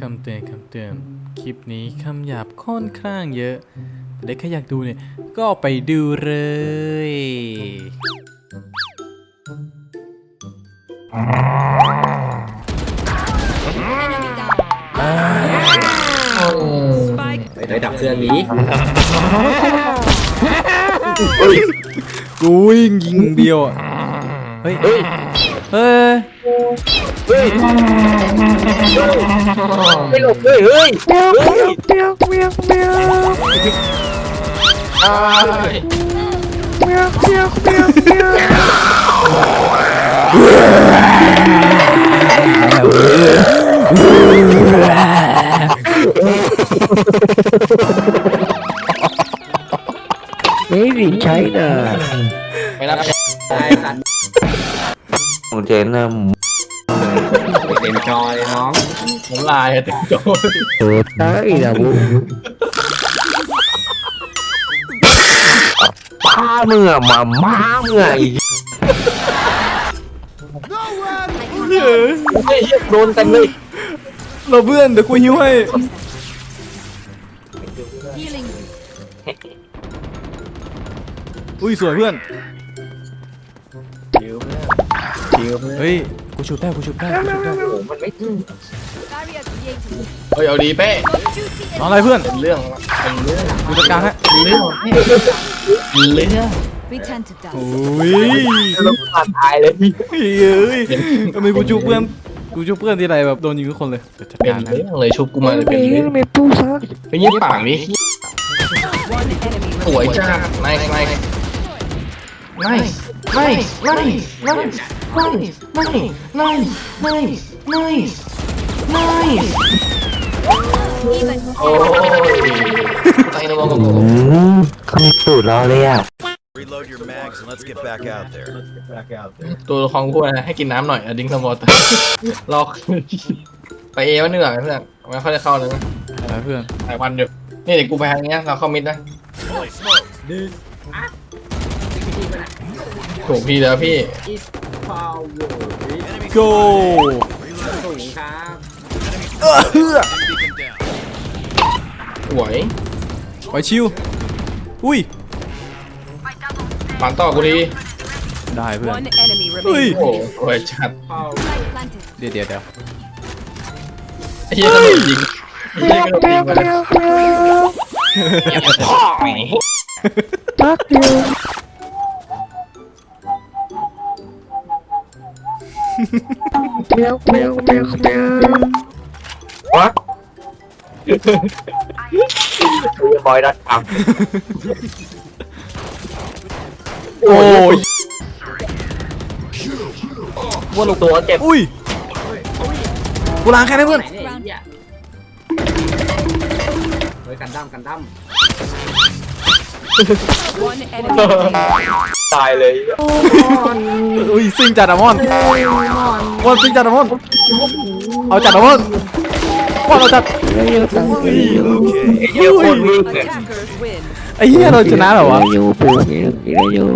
คำเตือนคำเตือนคลิปนี้คำหยาบค่อนข้างเยอะแต่ใครอยากดูเนี่ย ก็ไปดูเลย Enemy down. Spike ไปเลยดับเครื่องนี้กูวิ่งยิงเดียวอะเฮ้ย เฮ้ย เฮ้ย เฮ้ยไม่หลบเลยเฮ้ยเบี้ยวเบี้ยวเบี้ยวเบี้ยวเบี้ยวอ้าวเบี้ยวเบี้ยวเบี้ยวเบี้ยวไม่ดีใช่เด้อไม่รับใช้สัตว์เจนนะ อ một tới là bu ba mươi à mà má ngày เฮ้ยโดนเต็มเลยเราเพื่อนเดี๋ยวกูหิวให้ healing. อุ้ยสวยเพื่อนชิวเพื่อน ชิวเพื่อนเฮ้ย กูชุบได้ กูชุบได้กูชุบได้โอ้มันไม่ Barrier created. เฮ้ยเอาดีเป้ Duty น้องอะไรเพื่อน เป็นเรื่องเป็นเรื่องกูจัดการให้เป็นเรื่องเป็นเรื่อง Return to dust. โอ้ยแล้วขาดตายเลยเฮ้ยทำไมกูชุบเพื่อน กูชุบเพื่อนทีไรแบบโดนยิงทุกคนเลยเดี๋ยวจัดเป็นการนะเรื่องเลยชุบกูมาเลยเป็นเรื่อง mày tu sao ไปยิ้มปากนี้ One enemy สวย remaining. จ้าไนส์ไนส์ไนส์ไนส์ไนส์ ไนส์ไนส์ไนส์ไนส์ไนส์ไลน์โอ้ยไอ้นวงกับผม không tủ lo đấy à Reload your mags and let's get back out there. ตัวละครกูนะให้กินน้ำหน่อยอะดิ้งสมอตรอไปเอวะเหนื่อยเพื่อนไม่ค่อยได้เข้าเลยนะไรเพื่อนหลายวันอยู่นี่เดี๋ยวกูไปทางเนี้ยเราเข้ามิดนะ Holy smoke! ถูกพี่แล้วพี่ โก้สวยไปชิว อุ้ยปันต่อกูดีได้เพื่อน one enemy เฮ้ย remaining. โอ้โหสวยจัด Spike planted. เดี๋ยวเดี๋ยวเดี๋ยวไอ้เหี้ยกระโดดยิงไอ้เหี้ยกระโดดยิงมาเลยพ่อไอ้ fuck you เมียวเมียวเมียวเมียววะคือบอยดัดครับโอ้ยว่าลูกตัวเจ็บอุ้ยกูล้างแค่ได้เพื่อน Round เฮ้ยกันดั้มกันดั้ม one enemy remaining. ตายเลยอุ้ยซิงจัดอะมอนมอนซิงจัดอะมอนเอาจัดอะมอนมอนเอาจัด Okay. เหี้ยโคตรมืดเลย Attackers win. ไอ้เหี้ยเราชนะเหรอวะ อยู่ปูนี่อยู่